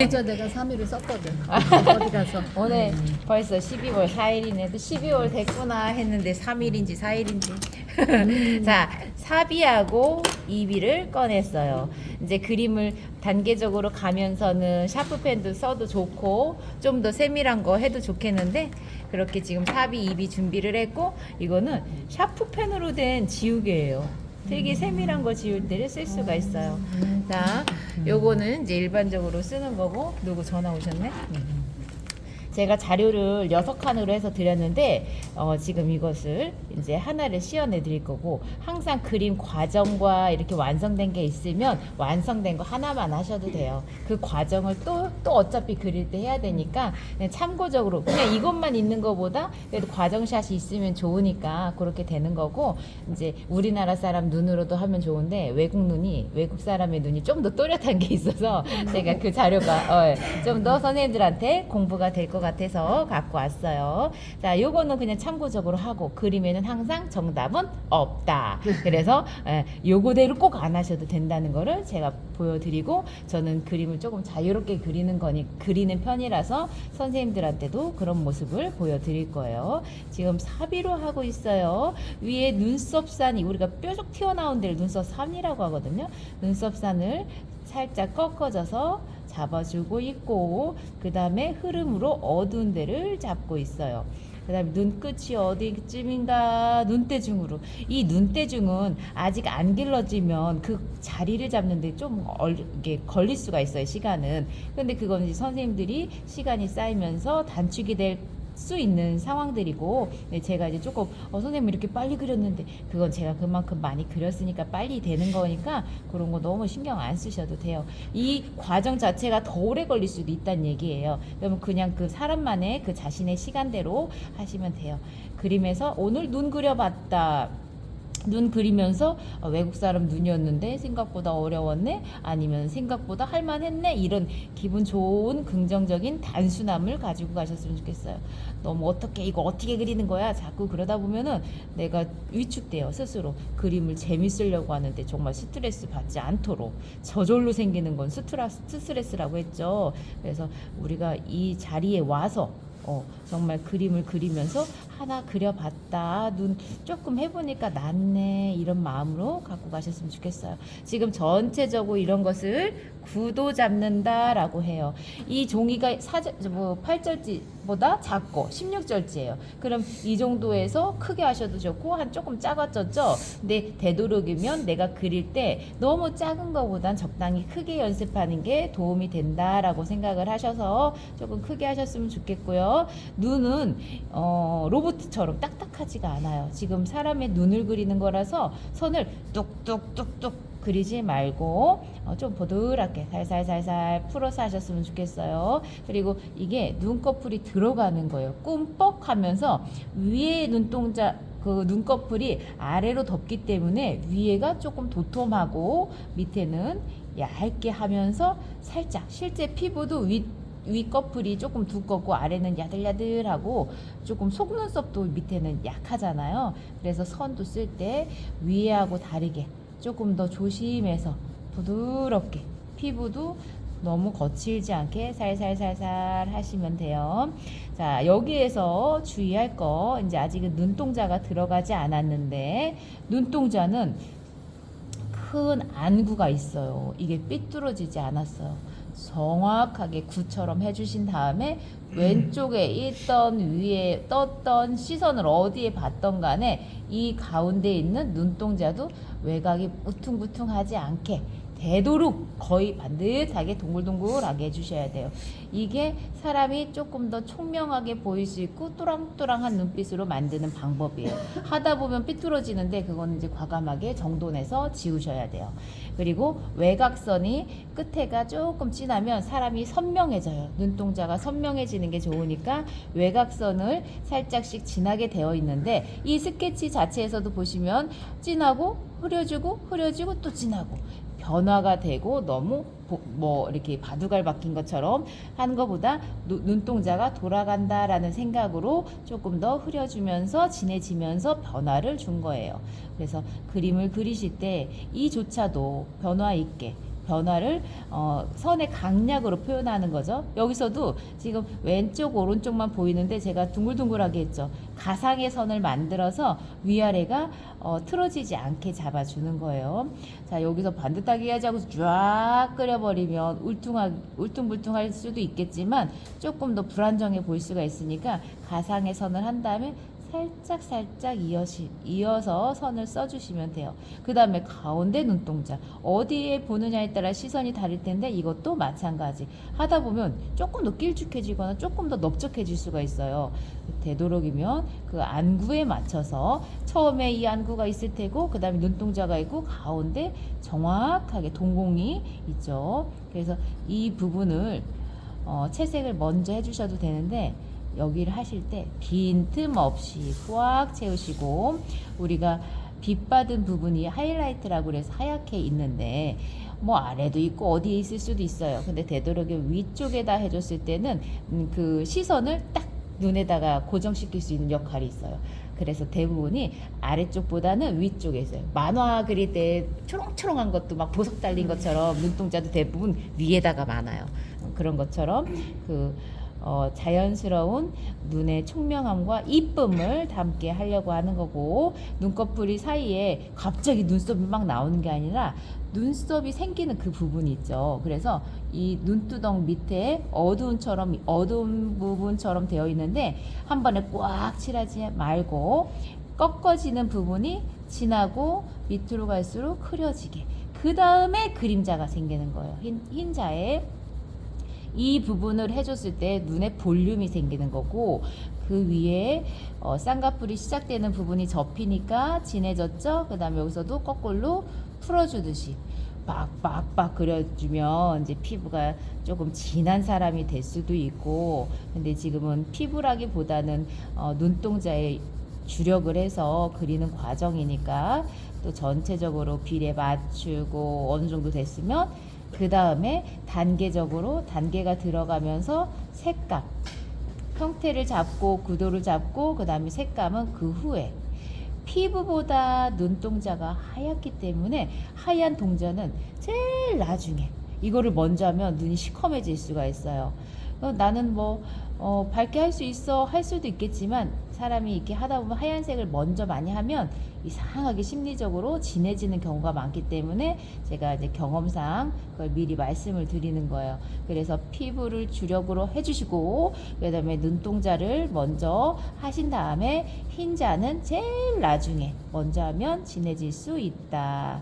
진짜 내가 3일을 썼거든. 어디 가서. 오늘 벌써 12월 4일이네. 또 12월 됐구나 했는데 3일인지 4일인지. 자, 사비하고 이비를 꺼냈어요. 이제 그림을 단계적으로 가면서는 샤프펜도 써도 좋고 좀 더 세밀한 거 해도 좋겠는데 그렇게 지금 사비, 이비 준비를 했고 이거는 샤프펜으로 된 지우개예요. 되게 세밀한 거 지울 때를 쓸 수가 있어요. 자, 요거는 이제 일반적으로 쓰는 거고 누구 전화 오셨네? 제가 자료를 여섯 칸으로 해서 드렸는데 어, 지금 이것을 이제 하나를 씌워내 드릴 거고 항상 그림 과정과 이렇게 완성된 게 있으면 완성된 거 하나만 하셔도 돼요. 그 과정을 또 또 어차피 그릴 때 해야 되니까 그냥 참고적으로 그냥 이것만 있는 것보다 그래도 과정샷이 있으면 좋으니까 그렇게 되는 거고 이제 우리나라 사람 눈으로도 하면 좋은데 외국 눈이 외국 사람의 눈이 좀 더 또렷한 게 있어서 제가 그 자료가 어, 좀더 선생님들한테 공부가 될 것 같아서 갖고 왔어요. 자, 요거는 그냥 참고적으로 하고 그림에는 항상 정답은 없다. 그래서 에, 요거대로 꼭 안 하셔도 된다는 거를 제가 보여드리고 저는 그림을 조금 자유롭게 그리는 거니 그리는 편이라서 선생님들한테도 그런 모습을 보여드릴 거예요. 지금 사비로 하고 있어요. 위에 눈썹산이 우리가 뾰족 튀어나온 데를 눈썹산이라고 하거든요. 눈썹산을 살짝 꺾어져서 잡아주고 있고 그 다음에 흐름으로 어두운 데를 잡고 있어요. 그 다음에 눈끝이 어디쯤인가 눈대중으로. 이 눈대중은 아직 안 길러지면 그 자리를 잡는데 좀 얼, 이게 걸릴 수가 있어요 시간은. 근데 그건 이제 선생님들이 시간이 쌓이면서 단축이 될 수 있는 상황들이고 네, 제가 이제 조금 어, 선생님 이렇게 빨리 그렸는데 그건 제가 그만큼 많이 그렸으니까 빨리 되는 거니까 그런 거 너무 신경 안 쓰셔도 돼요. 이 과정 자체가 더 오래 걸릴 수도 있다는 얘기예요. 그러면 그냥 그 사람만의 그 자신의 시간대로 하시면 돼요. 그림에서 오늘 눈 그려봤다. 눈 그리면서 어, 외국 사람 눈이었는데 생각보다 어려웠네? 아니면 생각보다 할만했네? 이런 기분 좋은 긍정적인 단순함을 가지고 가셨으면 좋겠어요. 너무 어떻게 이거 어떻게 그리는 거야? 자꾸 그러다 보면은 내가 위축돼요 스스로. 그림을 재밌으려고 하는데 정말 스트레스 받지 않도록 저절로 생기는 건 스트라, 스트레스라고 했죠. 그래서 우리가 이 자리에 와서 어, 정말 그림을 그리면서 하나 그려봤다. 눈 조금 해보니까 낫네. 이런 마음으로 갖고 가셨으면 좋겠어요. 지금 전체적으로 이런 것을 구도 잡는다라고 해요. 이 종이가 사절, 뭐 8절지보다 작고 16절지예요. 그럼 이 정도에서 크게 하셔도 좋고 한 조금 작아졌죠? 근데 되도록이면 내가 그릴 때 너무 작은 것보단 적당히 크게 연습하는 게 도움이 된다라고 생각을 하셔서 조금 크게 하셨으면 좋겠고요. 눈은 어, 로봇 처럼 딱딱하지가 않아요. 지금 사람의 눈을 그리는 거라서 선을 뚝뚝뚝뚝 그리지 말고 어, 좀 보드랗게 살살살살 풀어서 하셨으면 좋겠어요. 그리고 이게 눈꺼풀이 들어가는 거예요. 꿈뻑 하면서 위에 눈동자 그 눈꺼풀이 아래로 덮기 때문에 위에가 조금 도톰하고 밑에는 얇게 하면서 살짝 실제 피부도 윗 윗꺼풀이 조금 두껍고 아래는 야들야들하고 조금 속눈썹도 밑에는 약하잖아요. 그래서 선도 쓸 때 위에하고 다르게 조금 더 조심해서 부드럽게 피부도 너무 거칠지 않게 살살살살 하시면 돼요. 자, 여기에서 주의할 거, 이제 아직은 눈동자가 들어가지 않았는데, 눈동자는 큰 안구가 있어요. 이게 삐뚤어지지 않았어요. 정확하게 구처럼 해주신 다음에 왼쪽에 있던 위에 떴던 시선을 어디에 봤던 간에 이 가운데 있는 눈동자도 외곽이 우퉁부퉁하지 않게 되도록 거의 반듯하게 동글동글하게 해주셔야 돼요. 이게 사람이 조금 더 총명하게 보일 수 있고 또랑또랑한 눈빛으로 만드는 방법이에요. 하다 보면 삐뚤어지는데 그거는 이제 과감하게 정돈해서 지우셔야 돼요. 그리고 외곽선이 끝에가 조금 진하면 사람이 선명해져요. 눈동자가 선명해지는 게 좋으니까 외곽선을 살짝씩 진하게 되어 있는데 이 스케치 자체에서도 보시면 진하고 흐려지고 흐려지고 또 진하고 변화가 되고 너무 보- 뭐 이렇게 바둑알 박힌 것처럼 한 것보다 누- 눈동자가 돌아간다라는 생각으로 조금 더 흐려지면서 진해지면서 변화를 준 거예요. 그래서 그림을 그리실 때 이조차도 변화 있게 변화를 어, 선의 강약으로 표현하는 거죠. 여기서도 지금 왼쪽 오른쪽만 보이는데 제가 둥글둥글하게 했죠. 가상의 선을 만들어서 위아래가 어, 틀어지지 않게 잡아주는 거예요. 자 여기서 반듯하게 하지 않고 쫙 끓여버리면 울퉁하, 울퉁불퉁할 수도 있겠지만 조금 더 불안정해 보일 수가 있으니까 가상의 선을 한 다음에 살짝 살짝 이어시, 이어서 선을 써주시면 돼요. 그 다음에 가운데 눈동자 어디에 보느냐에 따라 시선이 다를 텐데 이것도 마찬가지 하다 보면 조금 더 길쭉해지거나 조금 더 넓적해질 수가 있어요. 되도록이면 그 안구에 맞춰서 처음에 이 안구가 있을 테고 그 다음에 눈동자가 있고 가운데 정확하게 동공이 있죠. 그래서 이 부분을 어, 채색을 먼저 해주셔도 되는데 여기를 하실 때 빈틈없이 꽉 채우시고 우리가 빛 받은 부분이 하이라이트라고 그래서 하얗게 있는데 뭐 아래도 있고 어디에 있을 수도 있어요. 근데 되도록이면 위쪽에다 해줬을 때는 음, 그 시선을 딱 눈에다가 고정시킬 수 있는 역할이 있어요. 그래서 대부분이 아래쪽보다는 위쪽에 있어요. 만화 그릴 때 초롱초롱한 것도 막 보석 달린 것처럼 눈동자도 대부분 위에다가 많아요. 어, 그런 것처럼 그 어, 자연스러운 눈의 총명함과 이쁨을 담게 하려고 하는 거고 눈꺼풀이 사이에 갑자기 눈썹이 막 나오는 게 아니라 눈썹이 생기는 그 부분이 있죠. 그래서 이 눈두덩 밑에 어두운처럼 어두운 부분처럼 되어 있는데 한 번에 꽉 칠하지 말고 꺾어지는 부분이 진하고 밑으로 갈수록 흐려지게 그 다음에 그림자가 생기는 거예요. 흰, 흰자에 이 부분을 해줬을 때 눈에 볼륨이 생기는 거고 그 위에 어, 쌍꺼풀이 시작되는 부분이 접히니까 진해졌죠. 그 다음에 여기서도 거꾸로 풀어주듯이 빡빡빡 그려주면 이제 피부가 조금 진한 사람이 될 수도 있고 근데 지금은 피부라기보다는 어, 눈동자에 주력을 해서 그리는 과정이니까 또 전체적으로 비례 맞추고 어느 정도 됐으면 그 다음에 단계적으로 단계가 들어가면서 색감 형태를 잡고 구도를 잡고 그 다음에 색감은 그 후에 피부보다 눈동자가 하얗기 때문에 하얀 동자는 제일 나중에 이거를 먼저 하면 눈이 시커매질 수가 있어요. 어, 나는 뭐 어, 밝게 할 수 있어 할 수도 있겠지만 사람이 이렇게 하다 보면 하얀색을 먼저 많이 하면 이상하게 심리적으로 진해지는 경우가 많기 때문에 제가 이제 경험상 그걸 미리 말씀을 드리는 거예요. 그래서 피부를 주력으로 해주시고 그다음에 눈동자를 먼저 하신 다음에 흰자는 제일 나중에 먼저 하면 진해질 수 있다.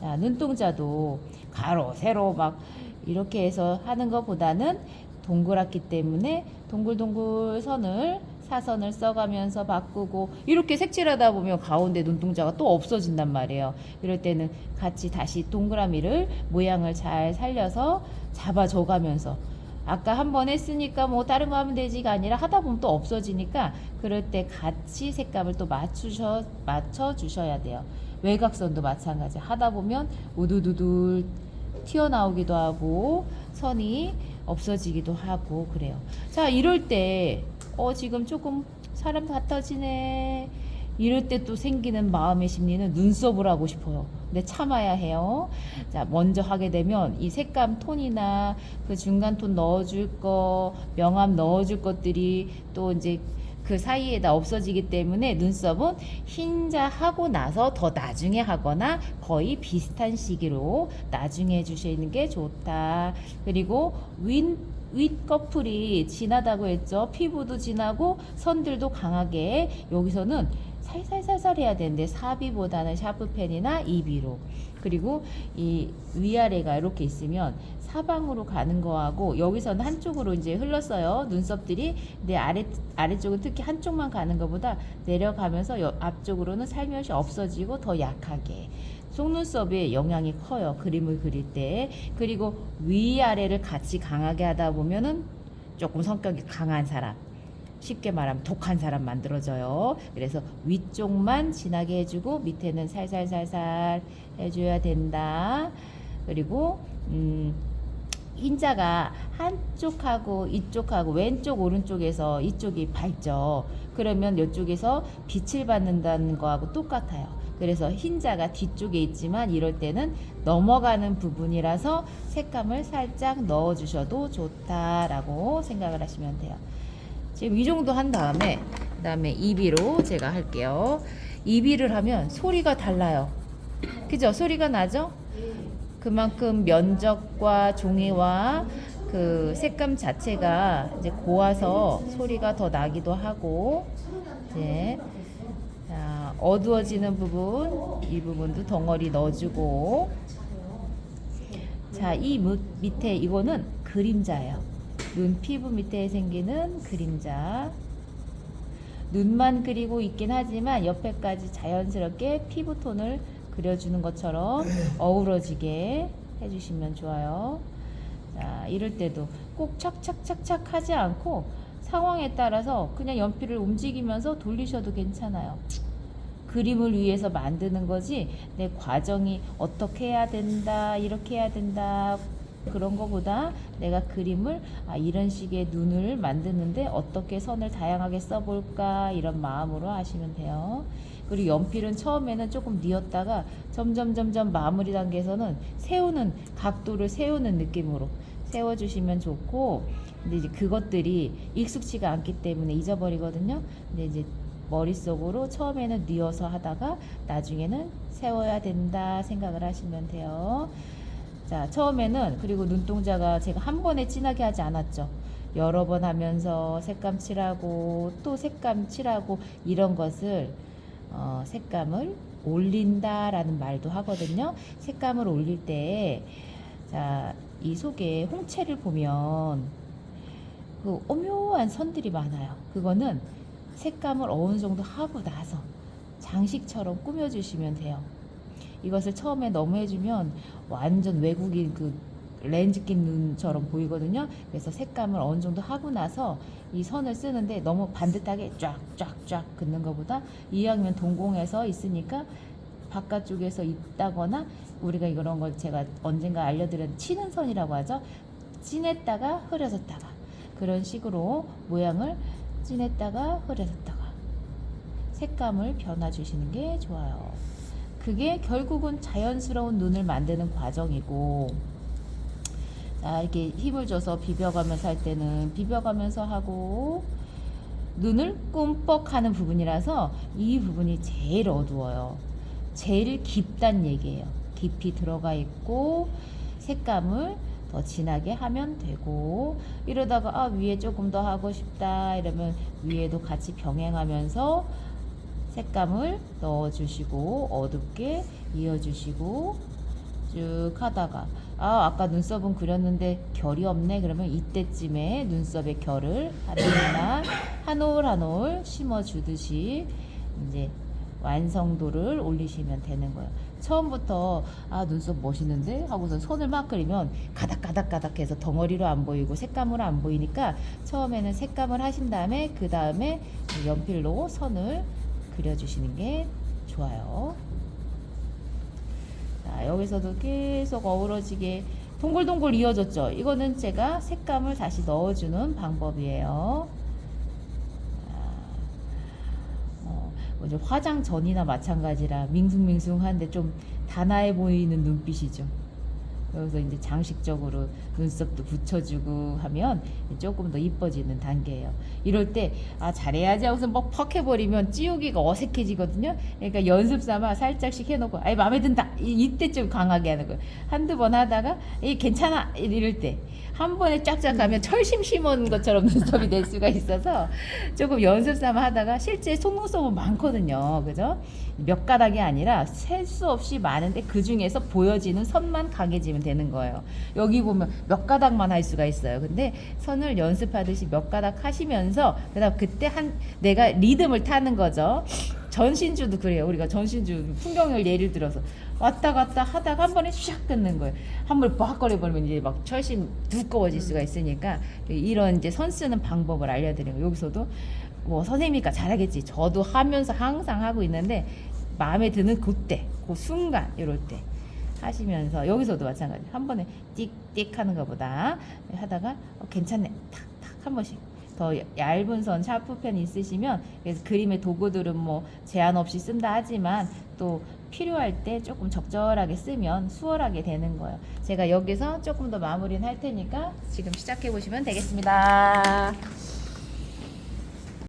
자, 눈동자도 가로, 세로 막 이렇게 해서 하는 것보다는 동그랗기 때문에 동글동글 선을 사선을 써가면서 바꾸고 이렇게 색칠하다 보면 가운데 눈동자가 또 없어진단 말이에요. 이럴 때는 같이 다시 동그라미를 모양을 잘 살려서 잡아줘가면서 아까 한 번 했으니까 뭐 다른 거 하면 되지가 아니라 하다 보면 또 없어지니까 그럴 때 같이 색감을 또 맞추셔 맞춰 주셔야 돼요. 외곽선도 마찬가지. 하다 보면 우두두둘 튀어나오기도 하고 선이 없어지기도 하고 그래요. 자, 이럴 때 어 지금 조금 사람 같아지네. 이럴 때 또 생기는 마음의 심리는 눈썹을 하고 싶어요. 근데 참아야 해요. 자, 먼저 하게 되면 이 색감 톤이나 그 중간 톤 넣어줄 거, 명암 넣어줄 것들이 또 이제 그 사이에다 없어지기 때문에 눈썹은 흰자 하고 나서 더 나중에 하거나 거의 비슷한 시기로 나중에 해주시는 게 좋다. 그리고 윗 윗꺼풀이 진하다고 했죠. 피부도 진하고 선들도 강하게. 여기서는 살살살살 해야 되는데 사비보다는 샤프펜이나 이비로. 그리고 이 위아래가 이렇게 있으면 사방으로 가는 거하고 여기서는 한쪽으로 이제 흘렀어요. 눈썹들이. 근데 아래 아래쪽은 특히 한쪽만 가는 것보다 내려가면서 여- 앞쪽으로는 살며시 없어지고 더 약하게 속눈썹에 영향이 커요 그림을 그릴 때 그리고 위아래를 같이 강하게 하다 보면은 조금 성격이 강한 사람 쉽게 말하면 독한 사람 만들어져요. 그래서 위쪽만 진하게 해주고 밑에는 살살살살 해줘야 된다. 그리고 음, 흰자가 한쪽하고 이쪽하고 왼쪽 오른쪽에서 이쪽이 밝죠. 그러면 이쪽에서 빛을 받는다는 거하고 똑같아요. 그래서 흰자가 뒤쪽에 있지만 이럴 때는 넘어가는 부분이라서 색감을 살짝 넣어 주셔도 좋다라고 생각을 하시면 돼요. 지금 이 정도 한 다음에 그다음에 이비로 제가 할게요. 이비를 하면 소리가 달라요. 그죠? 소리가 나죠? 그만큼 면적과 종이와 그 색감 자체가 이제 고와서 소리가 더 나기도 하고 이제 자, 어두워지는 부분 이 부분도 덩어리 넣어주고 자 이 밑에 이거는 그림자예요. 눈 피부 밑에 생기는 그림자. 눈만 그리고 있긴 하지만 옆에까지 자연스럽게 피부톤을 그려주는 것처럼 어우러지게 해주시면 좋아요. 자, 이럴 때도 꼭 착착착착 하지 않고 상황에 따라서 그냥 연필을 움직이면서 돌리셔도 괜찮아요. 그림을 위해서 만드는 거지 내 과정이 어떻게 해야 된다 이렇게 해야 된다 그런 거보다 내가 그림을 아, 이런 식의 눈을 만드는데 어떻게 선을 다양하게 써볼까 이런 마음으로 하시면 돼요. 그리고 연필은 처음에는 조금 뉘었다가 점점 점점 마무리 단계에서는 세우는 각도를 세우는 느낌으로 세워주시면 좋고 근데 이제 그것들이 익숙치가 않기 때문에 잊어버리거든요. 근데 이제 머릿속으로 처음에는 뉘어서 하다가 나중에는 세워야 된다 생각을 하시면 돼요. 자, 처음에는 그리고 눈동자가 제가 한 번에 진하게 하지 않았죠. 여러 번 하면서 색감 칠하고 또 색감 칠하고 이런 것을 어, 색감을 올린다라는 말도 하거든요. 색감을 올릴 때 자, 이 속에 홍채를 보면 그 오묘한 선들이 많아요. 그거는 색감을 어느 정도 하고 나서 장식처럼 꾸며주시면 돼요. 이것을 처음에 너무 해주면 완전 외국인 그 렌즈 낀 눈처럼 보이거든요. 그래서 색감을 어느 정도 하고 나서 이 선을 쓰는데 너무 반듯하게 쫙쫙쫙 긋는 것보다 이왕이면 동공에서 있으니까 바깥쪽에서 있다거나 우리가 이런 걸 제가 언젠가 알려드린 치는 선이라고 하죠. 진했다가 흐려졌다가 그런 식으로 모양을 진했다가 흐려졌다가 색감을 변화 주시는 게 좋아요. 그게 결국은 자연스러운 눈을 만드는 과정이고 자 이렇게 힘을 줘서 비벼가면서 할 때는 비벼가면서 하고 눈을 꿈뻑 하는 부분이라서 이 부분이 제일 어두워요. 제일 깊단 얘기예요. 깊이 들어가 있고 색감을 더 진하게 하면 되고 이러다가 아 위에 조금 더 하고 싶다 이러면 위에도 같이 병행하면서 색감을 넣어주시고 어둡게 이어주시고 쭉 하다가 아 아까 눈썹은 그렸는데 결이 없네 그러면 이때쯤에 눈썹에 결을 하나하나 한 올 한 올 심어 주듯이 이제 완성도를 올리시면 되는 거예요. 처음부터 아 눈썹 멋있는데 하고서 손을 막 그리면 가닥가닥가닥해서 덩어리로 안 보이고 색감으로 안 보이니까 처음에는 색감을 하신 다음에 그 다음에 연필로 선을 그려주시는 게 좋아요. 자, 여기서도 계속 어우러지게 동글동글 이어졌죠. 이거는 제가 색감을 다시 넣어주는 방법이에요. 어, 이제 화장 전이나 마찬가지라 밍숭밍숭한데 좀 단아해 보이는 눈빛이죠. 여기서 이제 장식적으로 눈썹도 붙여주고 하면 조금 더 이뻐지는 단계예요. 이럴 때 아 잘해야지 하고서 막퍽 해버리면 찌우기가 어색해지거든요. 그러니까 연습 삼아 살짝씩 해놓고 아이 마음에 든다 이, 이때 좀 강하게 하는 거예요. 한두 번 하다가 이 괜찮아 이럴 때 한 번에 쫙쫙 가면 철심 심은 것처럼 눈썹이 될 수가 있어서 조금 연습 삼아 하다가 실제 속눈썹은 많거든요. 그죠? 몇 가닥이 아니라 셀 수 없이 많은데 그 중에서 보여지는 선만 강해지면 되는 거예요. 여기 보면 몇 가닥만 할 수가 있어요. 근데 선을 연습하듯이 몇 가닥 하시면서 그다음 그때 한 내가 리듬을 타는 거죠. 전신주도 그래요. 우리가 전신주 풍경을 예를 들어서 왔다 갔다 하다가 한 번에 샥 끊는 거예요. 한 번에 빡 거려버리면 이제 막 철심 두꺼워질 수가 있으니까 이런 이제 선 쓰는 방법을 알려드리는 거예요. 여기서도 뭐 선생님이니까 잘하겠지. 저도 하면서 항상 하고 있는데 마음에 드는 그때, 그 순간 이럴 때 하시면서 여기서도 마찬가지. 한 번에 띡띡 하는 것보다 하다가 어, 괜찮네. 탁탁 한 번씩. 더 얇은 선 샤프 펜 있으시면 그래서 그림의 도구들은 뭐 제한 없이 쓴다 하지만 또 필요할 때 조금 적절하게 쓰면 수월하게 되는 거예요. 제가 여기서 조금 더 마무리는 할 테니까 지금 시작해 보시면 되겠습니다.